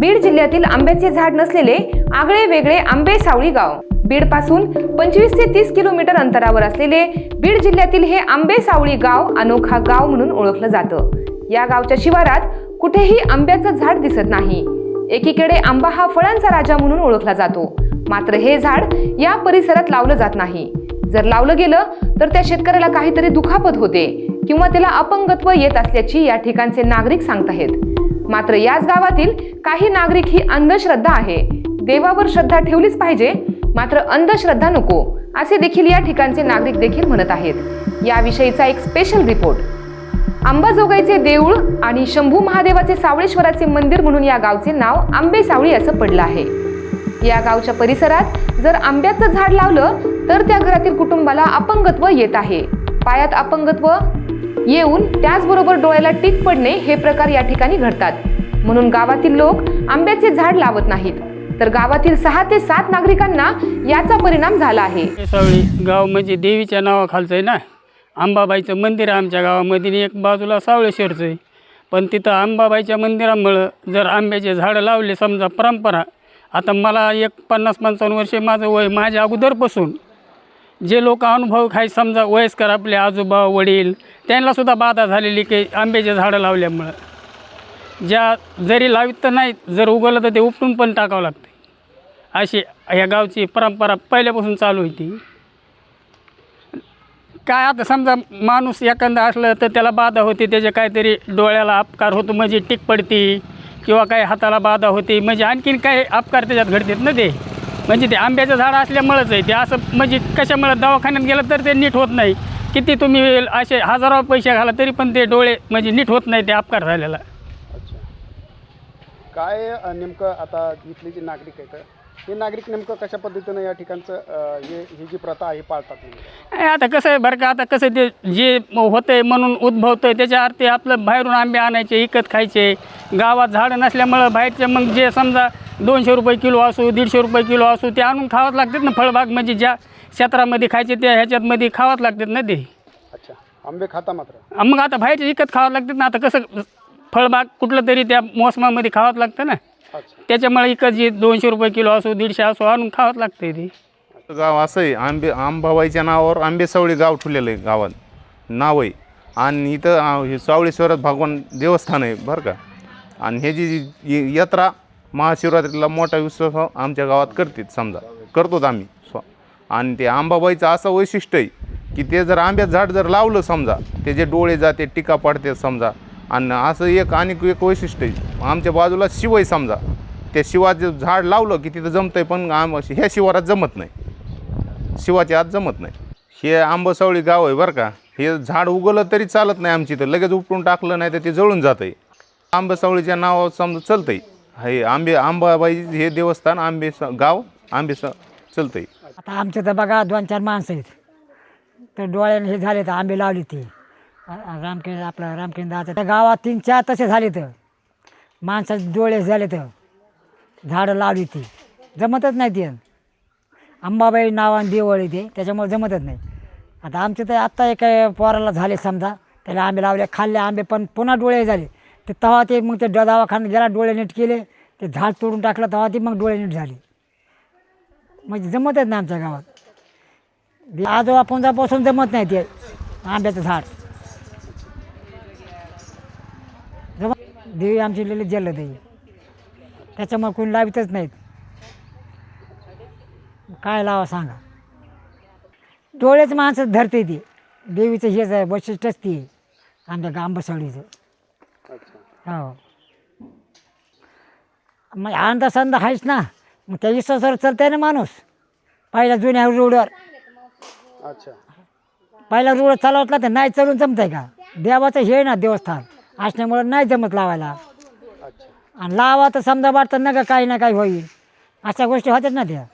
बीड जिल्ह्यातील आंब्याचे झाड नसलेले आगळे वेगळे आंबे सावळी गाव. बीडपासून पंचवीस ते तीस किलोमीटर अंतरावर असलेले बीड जिल्ह्यातील हे आंबे सावळी गाव अनोखा गाव म्हणून ओळखलं जातं. या गावच्या शिवारात कुठेही आंब्याचं झाड दिसत नाही. एकीकडे आंबा हा फळांचा राजा म्हणून ओळखला जातो. मात्र हे झाड या परिसरात लावलं जात नाही. जर लावलं गेलं तर त्या शेतकऱ्याला काहीतरी दुखापत होते किंवा त्याला अपंगत्व येत असल्याची या ठिकाणचे नागरिक सांगताहेत. मात्र याच गावातील काही नागरिक ही अंधश्रद्धा आहे. देवावर श्रद्धा ठेवलीच पाहिजे मात्र अंधश्रद्धा नको असे देखील या ठिकाणचे नागरिक देखील म्हणत आहेत. याविषयीचा एक स्पेशल रिपोर्ट अंबाजोगाईचे देऊळ आणि शंभू महादेवाचे सावळेश्वराचे मंदिर म्हणून या गावचे नाव आंबे सावळी असं पडलं आहे. या गावच्या परिसरात जर आंब्याचं झाड लावलं तर त्या घरातील कुटुंबाला अपंगत्व येत आहे. पायात अपंगत्व येऊन त्याचबरोबर डोळ्याला टीक पडणे हे प्रकार या ठिकाणी घडतात. म्हणून गावातील लोक आंब्याचे झाड लावत नाहीत. तर गावातील सहा ते सात नागरिकांना याचा परिणाम झाला आहे. सावळी गाव म्हणजे देवीच्या नावाखालचं आहे ना? अंबाबाईचं मंदिर आहे आमच्या गावामध्ये एक बाजूला सावळेश्वरचं आहे. पण तिथं अंबाबाईच्या मंदिरामुळं जर आंब्याचे झाडं लावले समजा परंपरा आता मला एक पन्नास पंचावन्न वर्षे माझं वय माझ्या अगोदरपासून. जे लोक अनुभव काही समजा वयस्कर आपले आजोबा वडील त्यांनासुद्धा बाधा झालेली की आंब्याचे झाडं लावल्यामुळं. ज्या जरी लावित तर नाही जर उगवलं तर ते उपटून पण टाकावं लागते अशी ह्या गावची परंपरा पहिल्यापासून चालू होती. काय आता समजा माणूस एखादा असलं तर त्याला बाधा होते त्याच्या काहीतरी डोळ्याला अपकार होतो म्हणजे टिक पडती किंवा काही हाताला बाधा होती म्हणजे आणखीन काही अपकार त्याच्यात घडतात ना ते? म्हणजे ते आंब्याचं झाड असल्यामुळंच आहे. ते असं म्हणजे कशामुळं दवाखान्यात गेलं तर ते नीट होत नाही. किती तुम्ही असे हजारो पैसे घाला तरी पण ते डोळे म्हणजे नीट होत नाही ते अपकार झालेला. अच्छा. काय नेमकं आता इथली जी नागरिक आहेत हे नागरिक नेमकं कशा पद्धतीनं या ठिकाणचं अ, हे ही जी प्रथा आहे पाळतात नेमकं? नाही, आता कसं आहे बरं का आता कसं ते जे होतं आहे म्हणून उद्भवतं आहे त्याच्या अर्थी आपलं बाहेरून आंबे आणायचे विकत खायचे. गावात झाडं नसल्यामुळं बाहेरचे मग जे समजा दोनशे रुपये किलो असू दीडशे रुपये किलो असू ते आणून खावंच लागतात ना फळबाग म्हणजे ज्या क्षेत्रामध्ये खायचे त्या ह्याच्यातमध्ये खावंच लागतात ना ते. अच्छा आंबे खाता मात्र. मग आता बाहेरचे विकत खावं लागतात ना आता कसं फळबाग कुठलं तरी त्या मोसमामध्ये खावंच लागतं ना. त्याच्यामुळे विकत जे दोनशे रुपये किलो असू दीडशे असू आणून खावंच लागतं ते. गाव असं आहे आंबे आंबाबाईच्या नावावर आंबेसावळी गाव ठेवलेलं आहे गावात. नाव आहे. आणि इथं आ, हे सावळेश्वरात भगवान देवस्थान आहे बरं का? आणि हे जी जी यात्रा महाशिवरात्रीला मोठा उत्सव आमच्या गावात करतात समजा. करतोच आम्ही. स्व आणि ते आंबाबाईचं असं वैशिष्ट्य आहे की ते जर आंब्यात झाड जर लावलं समजा त्याचे डोळे जाते टीका पडते समजा आणि असं एक आणि एक वैशिष्ट्य आहे. आमच्या बाजूला शिव आहे समजा. त्या शिवाचं झाड लावलं की तिथं जमतंय पण आम ह्या शिवारात जमत नाही. शिवाच्या आत जमत नाही. हे आंबसावळी गाव आहे बरं का. हे झाड उगवलं तरी चालत नाही आमची तर लगेच उपटून टाकलं नाही तर ते जळून जातं आहे आंबसावळीच्या नावावर समजा चलतं आहे हे आंबे आंबाबाई हे देवस्थान आंबे गाव आंबे चलतं आहे आता आमच्या तर बघा दोन चार माणसं आहेत. तर डोळ्याने हे झाले तर आंबे लावले ते. रामकिन आपलं आता त्या गावात तीन चार तसे झाले तर. माणसाचे डोळे झाले तर. झाडं लावली ती. जमतच नाही ते. अंबाबाई नावाने देवळ ते. त्याच्यामुळे जमतच नाही. आता आमचे तर आत्ता एक पोराला झाले समजा. त्याला आंबे लावले खाल्ले आंबे पण पुन्हा डोळे झाले. ते तेव्हा ते मग ते दवाखान्यात गेला डोळे नीट केले. ते झाड तोडून टाकलं तेव्हा ते मग डोळे नीट झाले. म्हणजे जमतच नाही आमच्या गावात. आजोबा पंजापासून जमत नाही ते आंब्याचं झाड. देवी आमची लिहिली जल्ल देवी त्याच्यामुळे कोणी लावितच नाहीत. काय लावा सांगा. डोळेच माणसं धरते ती. देवीचं हेच आहे वैशिष्ट्यच ती. आमच्या गांबसवडीचं हो. मग अंदा संदा आहेच ना. मग त्या विश्वासावर चालतंय ना माणूस. पहिल्या जुन्या रोडवर अच्छा. पहिला रोड चालवतला तर नाही चालून जमत आहे का? देवाचं हे ना देवस्थान. असल्यामुळं नाही जमत लावायला. अच्छा. आणि लावा तर समजा वाटतं ना का काही ना काही होईल. अशा गोष्टी होत्याच ना त्या.